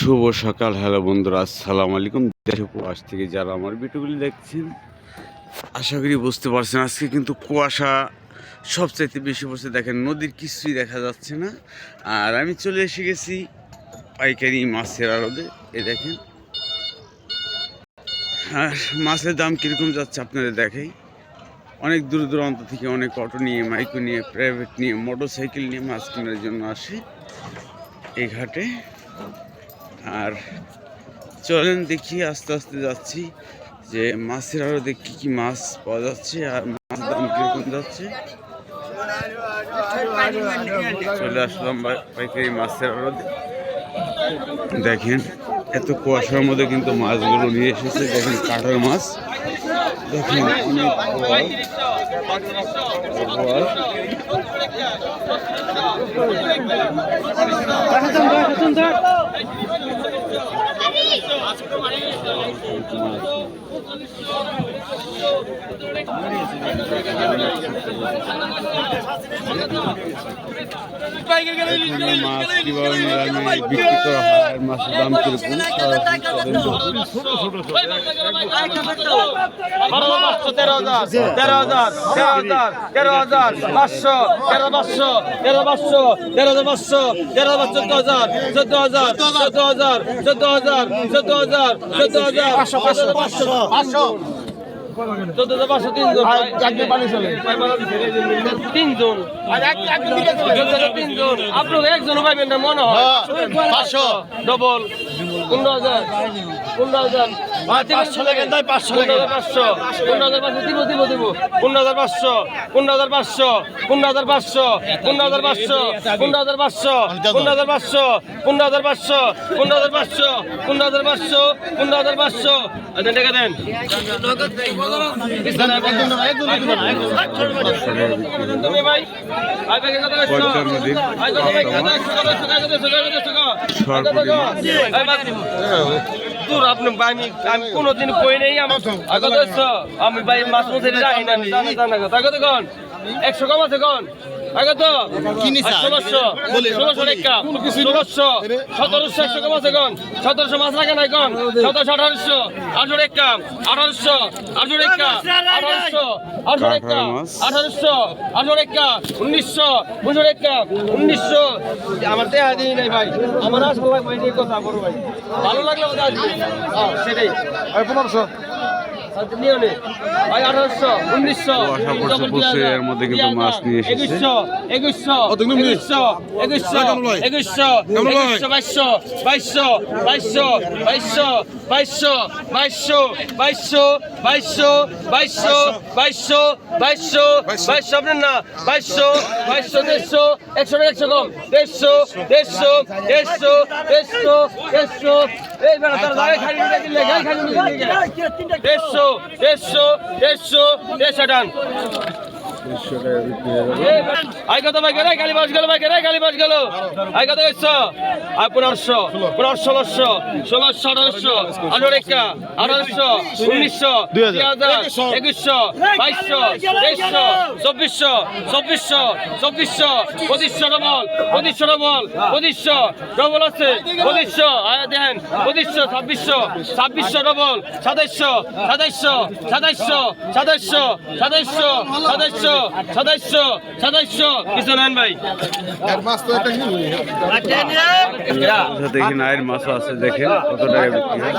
শুভ সকাল, হ্যালো বন্ধুরা, আসসালামু আলাইকুম। দেশ থেকে যারা আমার ভিডিওগুলি দেখছেন, আশা করি বুঝতে পারছেন, আজকে কিন্তু কুয়াশা সবচাইতে বেশি পড়ছে। দেখেন, নদীর কিছুই দেখা যাচ্ছে না। আর আমি চলে এসে গেছি পাইকারি মাছের আড়তে। এ দেখেন। আর মাছের দাম কীরকম যাচ্ছে আপনারা দেখাই। অনেক দূর দূরান্ত থেকে অনেক অটো নিয়ে, মাইকো নিয়ে, প্রাইভেট নিয়ে মোটর সাইকেল নিয়ে মাছ কেনার জন্য আসে এই ঘাটে। আর চলেন দেখি, আস্তে আস্তে যাচ্ছি যে মাছের আরও দেখি কি মাছ পাওয়া যাচ্ছে আর মাছ দাম কীরকম যাচ্ছে। চলে আসলাম পাই- পাইকারি মাছের আরও দেখেন, এত কুয়াশার মধ্যে কিন্তু মাছগুলো নিয়ে এসেছে, দেখেন কাঠের মাছ। দেখেন, অনেক। মাছ কীভাবে নিলামে বিক্রি করা হয় আর মাছের দাম কীরকম বারো পাঁচশো তেরো হাজার তেরো হাজার তেরো হাজার তেরো হাজার পাঁচশো তেরো পাঁচশো তেরো পাঁচশো তেরো হাজার পাঁচশো তেরো হাজার চোদ্দ হাজার চোদ্দ হাজার চোদ্দ হাজার চোদ্দ হাজার চোদ্দ হাজার চোদ্দ হাজার পাঁচশো পাঁচশো পাঁচশো। পাঁচশো। তিনজন আপনার একজন পাইবেন না মনে হয় পাঁচশো। ডবল। পনেরো হাজার। পনেরো হাজার। পাঁচশো লেগেন তাই পাঁচশো হাজার পাঁচশো পনেরো হাজার পাঁচশো দিব দিব দিব পনেরো হাজার পাঁচশো পনেরো হাজার পাঁচশো পনেরো হাজার পাঁচশো পনেরো হাজার পাঁচশো পনেরো হাজার পাঁচশো পনেরো হাজার পাঁচশো পনেরো হাজার পাঁচশো পনেরো হাজার পাঁচশো পনেরো হাজার পাঁচশো পনেরো হাজার পাঁচশো আচ্ছা টাকা দেন ভাই দূর আপনি, আমি আমি কোনোদিন কই নেই আমার। আগত আমি ভাই মাছ মধ্যে যাই না জানা কথা কন? একশো কম আছে কন? আগত। ষোলোশো ষোলোশো রেখা ষোলোশো সতেরোশো একশো কম আছে কোন সতেরোশো মাছ নাই কোন সতেরোশো আঠারোশো। আঠারো রেখা আঠারোশো আঠারো রেখা আঠারোশো আঠারো রেখা। আঠারোশো আঠারো রেখা উনিশশো উনিশশো রেখা উনিশশো। আমার দেহা দিই নাই ভাই। আমার আসল লাগবে কথা বড় ভাই। ভালো লাগলে হ্যাঁ, সেটাই। পনেরোশো। এর মধ্যে কিন্তু মাছ নিয়ে এসেছে। একুশশো একুশশো একুশশো একুশশো? একুশশো বাইশশো বাইশশো বাইশশো বাইশশো বাইশশো বাইশশো বাইশশো বাইশশো বাইশশো বাইশশো বাইশশো বাইশশো আপনার না বাইশশো বাইশশো দেড়শো একশো একশো কম দেড়শো দেড়শো দেড়শো দেড়শো দেড়শো দেড়শো দেড়শো দেড়শো দেড়শো টান আই কত ভাই গেলে গালি বাস গেল ভাই গেলে গালি বাস গেল। আই কত গেছো আই পনেরোশো পনেরো ষোলোশো ষোলোশো আঠারোশো আঠারো একা আঠারোশো উনিশশো দুই হাজার। একুশশো বাইশশো তেইশশো চব্বিশশো চব্বিশশো চব্বিশশো পঁচিশশো ডবল পঁচিশশো ডবল পঁচিশশো ডবল আছে পঁচিশশো আয় দেখেন পঁচিশশো ছাব্বিশশো ছাব্বিশশো ডবল সাতাইশশো সাতাইশশো সাতাইশশো সাতাইশশো সাতাইশশো সাতাইশশো সাতাইশশো কিছু নেন ভাই আচ্ছা দেখেন আয়ের মাছও আছে দেখেন কত টাকা বিক্রি হয়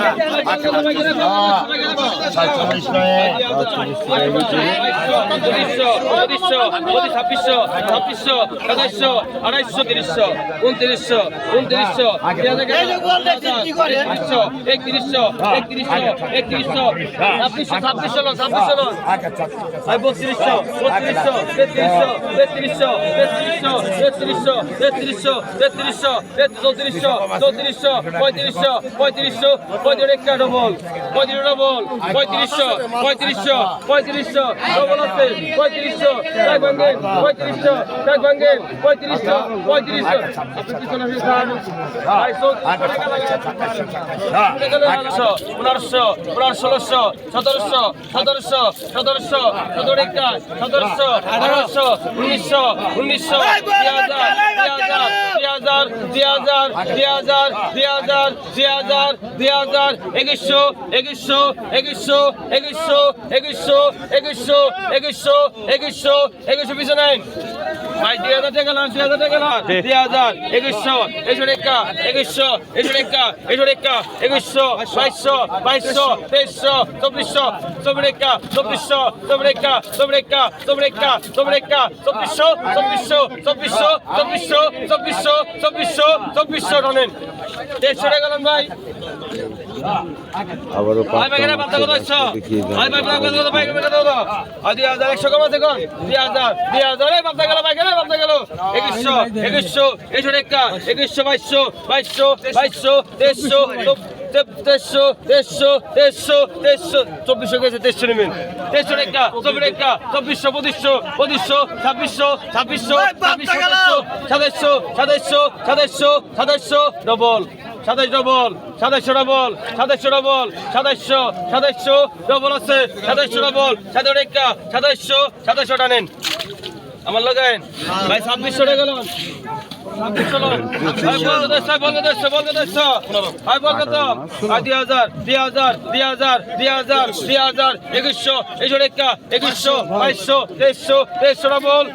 ছাব্বিশশো ছাব্বিশশো সাতাইশশো আড়াইশো তিরিশশো উনত্রিশশো উনত্রিশশো একত্রিশশো একত্রিশশো একত্রিশশো ছাব্বিশশো ছাব্বিশশো ছাব্বিশশো আর বত্রিশশো বত্রিশশো তেত্রিশশো তেত্রিশশো তেত্রিশশো তেত্রিশশো তেত্রিশশো তেত্রিশশো চৌত্রিশশো চৌত্রিশশো পঁয়ত্রিশশো পঁয়ত্রিশশো পঁয়ত্রিশ একটা ডবল পঁয়ত্রিশ ডবল পঁয়ত্রিশশো পঁয়ত্রিশশো পঁয়ত্রিশশো ডবল আছে পঁয়ত্রিশশো চার ভাঙ্গেন পঁয়ত্রিশশো চার ভাঙ্গেন পঁয়ত্রিশশো পঁয়ত্রিশশো পনেরোশো পনেরোশো পনেরো ষোলোশো সতেরোশো সতেরোশো সতেরোশো সতেরো একটা সতেরোশো আঠারোশো উনিশশো উনিশশো দুই হাজার দুই হাজার দুই হাজার দুই হাজার দুই হাজার হাজার একুশশো একুশশো একুশশো একুশশো একুশশো একুশশো একুশশো একুশশো একুশশো পিছনে ভাই দুই হাজার টাকা লান দুই হাজার টাকা লান দুই হাজার একুশশো একুশশো রেখা একুশশো একুশশো রেখা একুশশো রেখা একুশশো বাইশশো বাইশশো তেইশশো চব্বিশশো চব্বিশ রেখা চব্বিশশো চব্বিশ রেখা চব্বিশ রেখা চব্বিশ রেখা চব্বিশ রেখা চব্বিশশো চব্বিশশো চব্বিশশো চব্বিশশো চব্বিশশো চব্বিশশো চব্বিশশো টনেন দেড়শো টাকা লান ভাই। আবারও একশো বাইশশো বাইশশো বাইশশো তেইশশো তেইশশো তেইশশো তেইশশো তেইশশো চব্বিশশো গেছে তেইশশো নেবেন। তেইশশো একটা চব্বিশ একটা চব্বিশশো পঁচিশশো পঁচিশশো ছাব্বিশশো ছাব্বিশশো ছাব্বিশশো সাতাইশশো সাতাইশশো সাতাইশশো সাতাইশশো ডবল সাতাইশ ডবল সাতাইশশো ডবল সাতাইশশো ডবল সাতাইশশো সাতাইশশো ডবল আছে সাতাইশশো ডবল সাতাশ একটা সাতাইশশো সাতাইশশো টানেন। আমার লাগাইন ভাই, ছাব্বিশশো টাকা একুশশো একুশশো রেখা একুশশো বাইশশো তেইশশো তেইশশো ডবল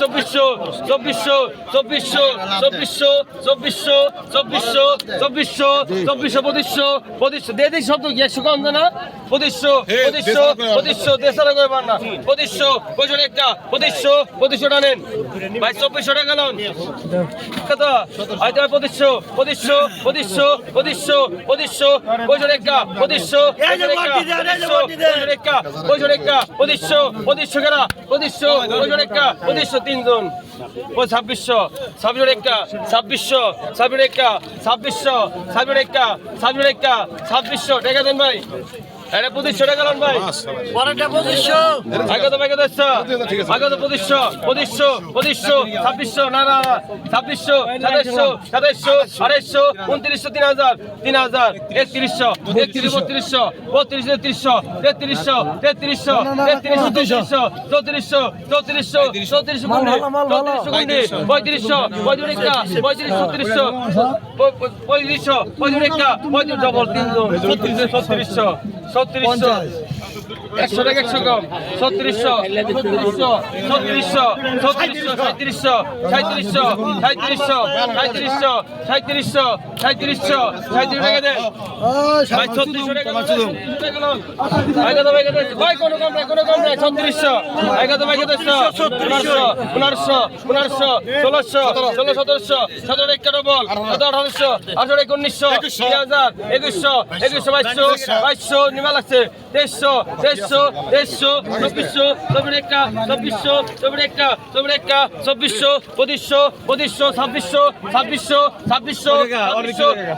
চব্বিশশো চব্বিশশো চব্বিশশো চব্বিশশো চব্বিশশো চব্বিশশো চব্বিশশো চব্বিশশো পঁচিশশো পঁচিশশো দিয়ে দিই শব্দ কি একশো কম না পঁচিশশো পঁচিশশো পঁচিশশো দেড়শো করে পার না পঁচিশশো পঁচিশশো একটা পঁচিশশো পঁচিশশো টানেন ভাই চব্বিশশো টাকা লোন কত? হয়তো পঁচিশশো পঁচিশশো পঁচিশশো পঁচিশশো পঁচিশশো পঁচিশশো একটা পঁচিশশো একটা পঁচিশশো পঁচিশশো পঁচিশশো কেনা পঁচিশশো পঁচিশশো একটা পঁচিশশো তিনজন। ও ছাব্বিশশো ছাব্বিশ একটা ছাব্বিশশো ছাব্বিশ ছাব্বিশশো ছাব্বিশ ছাব্বিশ ছাব্বিশশো টাকা দেন ভাই। এটা পঁচিশশো টাকা লোন ভাই আগত আগত আগত পঁচিশশো পঁচিশশো পঁচিশশো ছাব্বিশশো না না ছাব্বিশশো সাতাইশশো সাতাইশশো আড়াইশো উনত্রিশশো তিন হাজার তিন হাজার একত্রিশশো একত্রিশ বত্রিশশো বত্রিশ তেত্রিশশো তেত্রিশশো তেত্রিশশো তেত্রিশশো চৌত্রিশশো চৌত্রিশশো চৌত্রিশশো চৌত্রিশশো চৌত্রিশশো গুণে পঁয়ত্রিশশো পঁয়ত্রিশটা পঁয়ত্রিশ ছত্রিশশো পঁয়ত্রিশশো পঁয়ত্রিশটা পঁয়ত্রিশ ডবল তিনজন ছত্রিশশো ছত্রিশশো ছত্রিশশো। একশো টাকা একশো কম। ছত্রিশশো ছত্রিশশো ছত্রিশশো ছত্রিশশো, সাঁত্রিশশো সাঁত্রিশশো সাঁত্রিশশো সাঁত্রিশশো সাঁত্রিশশো সাঁত্রিশশো, সাঁত্রিশ টাকা দেন ভাই, ছত্রিশশো টাকা। ভাই কোনো কম নাই, কোনো কম নাই, ছত্রিশশো। কত, ভাই পনেরোশো পনেরোশো পনেরোশো ষোলোশো, ষোলো, সতেরোশো, সতেরো একটা ডবল সতেরো, আঠারোশো একুশশো বাইশশো বাইশশো নিমা তেইশশো তেইশশো তেইশশো চব্বিশশো চব্বিশ একটা চব্বিশশো চব্বিশ একটা চব্বিশ একটা চব্বিশশো পঁচিশশো পঁচিশশো ছাব্বিশশো ছাব্বিশশো ছাব্বিশশো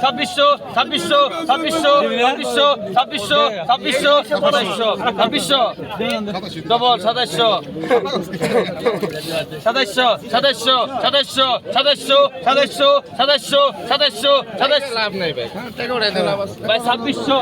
ছাব্বিশশো ছাব্বিশশো ছাব্বিশশো ছাব্বিশশো ছাব্বিশশো ছাব্বিশশো ছাব্বিশশো ছাব্বিশশো ডবল সাতাইশশো সাতাইশশো সাতাইশশো সাতাইশশো সাতাইশশো সাতাইশশো সাতাইশশো সাতাইশশো সাতাইশশো ভাই। ছাব্বিশশো।